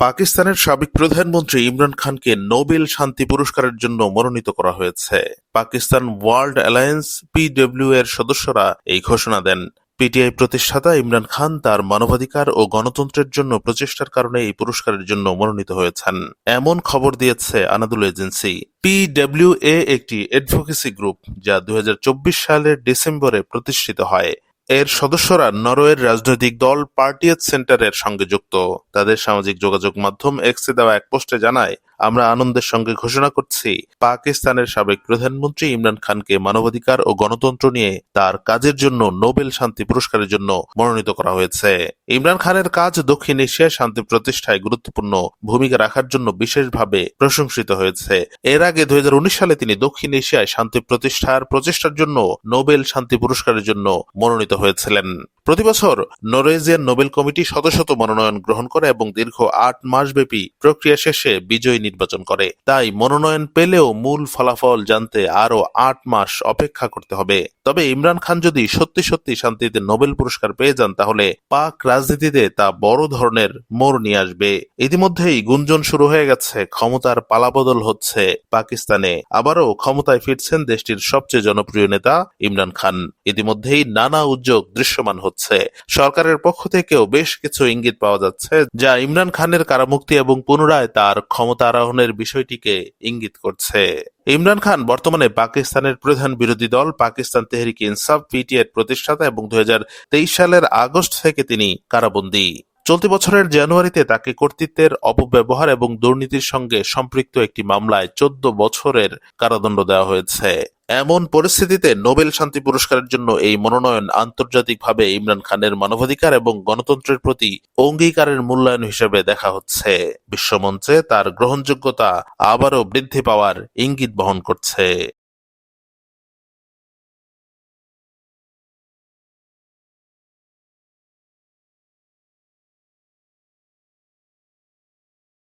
পাকিস্তানের সাবেক প্রধানমন্ত্রী ইমরান খানকে নোবেল শান্তি পুরস্কারের জন্য মনোনীত করা হয়েছে। পাকিস্তান ওয়ার্ল্ড অ্যালায়েন্স পিডব্লিউ এর সদস্যরা এই ঘোষণা দেন। পিটিআই প্রতিষ্ঠাতা ইমরান খান তার মানবাধিকার ও গণতন্ত্রের জন্য প্রচেষ্টার কারণে এই পুরস্কারের জন্য মনোনীত হয়েছেন। এমন খবর দিয়েছে আনাদুল এজেন্সি। পিডব্লিউএ একটি অ্যাডভোকেসি গ্রুপ, যা দু হাজার চব্বিশ সালের ডিসেম্বরে প্রতিষ্ঠিত হয়। এর সদস্যরা নরওয়ের রাজনৈতিক দল পার্টিয়েত সেন্টারের সঙ্গে যুক্ত। তাদের সামাজিক যোগাযোগ মাধ্যম এক্সে দেওয়া এক পোস্টে জানায় আমরা আনন্দের সঙ্গে ঘোষণা করছি। পাকিস্তানের সাবেক প্রধানমন্ত্রী ইমরান খানকে মানবাধিকার ও গণতন্ত্র নিয়ে তার কাজের জন্য নোবেল শান্তি পুরস্কারের জন্য মনোনীত করা হয়েছে। ইমরান খানের কাজ দক্ষিণ এশিয়ায় শান্তি প্রতিষ্ঠায় গুরুত্বপূর্ণ ভূমিকা রাখার জন্য বিশেষভাবে প্রশংসিত হয়েছে। এর আগে দু হাজার উনিশ সালে তিনি দক্ষিণ এশিয়ায় শান্তি প্রতিষ্ঠার প্রচেষ্টার জন্য নোবেল শান্তি পুরস্কারের জন্য মনোনীত হয়েছিলেন। প্রতি বছর নরওয়েজিয়ান নোবেল কমিটি শত শত মনোনয়ন গ্রহণ করে এবং দীর্ঘ আট মাসব্যাপী প্রক্রিয়া শেষে বিজয়ী নির্বাচন করে। তাই মনোনয়ন পেলেও মূল ফলাফল জানতে আরও আট মাস অপেক্ষা করতে হবে। তবে ইমরান খান যদি সত্যি সত্যি শান্তিতে নোবেল পুরস্কার পেয়ে যান, তাহলে পাক রাজনীতিতে তা বড় ধরনের মোড় নিয়ে আসবে। ইতিমধ্যেই গুঞ্জন শুরু হয়ে গেছে, ক্ষমতার পালাবদল হচ্ছে পাকিস্তানে। আবারও ক্ষমতায় ফিরছেন দেশটির সবচেয়ে জনপ্রিয় নেতা ইমরান খান। ইতিমধ্যেই নানা উদ্যোগ দৃশ্যমান হচ্ছে। সরকারের পক্ষ থেকেও বেশ কিছু ইঙ্গিত পাওয়া যাচ্ছে, যা ইমরান খানের কারামুক্তি এবং পুনরায় তার ক্ষমতা আরোহণের বিষয়টিকে ইঙ্গিত করছে। ইমরান খান বর্তমানে পাকিস্তানের প্রধান বিরোধী দল পাকিস্তান তেহরিক ইনসাফ পিটিএর প্রতিষ্ঠাতা এবং দুই হাজার তেইশ সালের আগস্ট থেকে তিনি কারাবন্দী। চলতি বছরের জানুয়ারিতে তাকে কর্তৃত্বের অপব্যবহার এবং দুর্নীতির সঙ্গে সম্পৃক্ত একটি মামলায় চোদ্দ বছরের কারাদণ্ড দেওয়া হয়েছে। এমন পরিস্থিতিতে নোবেল শান্তি পুরস্কারের জন্য এই মনোনয়ন আন্তর্জাতিকভাবে ইমরান খানের মানবাধিকার এবং গণতন্ত্রের প্রতি অঙ্গীকারের মূল্যায়ন হিসেবে দেখা হচ্ছে। বিশ্বমঞ্চে তার গ্রহণযোগ্যতা আবারও বৃদ্ধি পাওয়ার ইঙ্গিত বহন করছে।